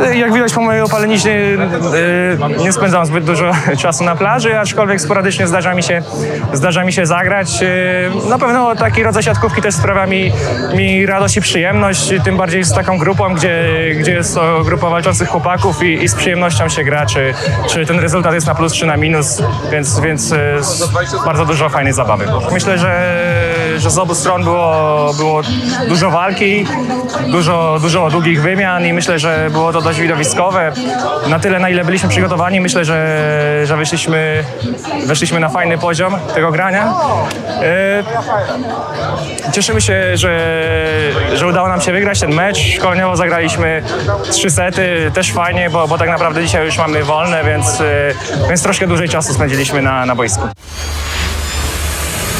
Jak widać po mojej opaleniźnie yy, nie spędzam zbyt dużo czasu na plaży, aczkolwiek sporadycznie zdarza mi się, zdarza mi się zagrać. Yy, Na pewno taki rodzaj siatkówki też sprawia mi, mi radość i przyjemność, tym bardziej z taką grupą, gdzie, gdzie jest to grupa walczących chłopaków i, i z przyjemnością się gra, czy, czy ten rezultat jest na plus, czy na minus, więc, więc bardzo dużo fajnej zabawy. Myślę, że, że z obu stron było, było dużo walki, dużo, dużo długich wymian i myślę, że było to dość widowiskowe. Na tyle, na ile byliśmy przygotowani, myślę, że, że wyszliśmy, weszliśmy na fajny poziom tego grania. E, Cieszymy się, że, że udało nam się wygrać ten mecz. Szkoleniowo zagraliśmy trzy sety, też fajnie, bo, bo tak naprawdę dzisiaj już mamy wolne, więc, e, więc troszkę dłużej czasu spędziliśmy na, na boisku.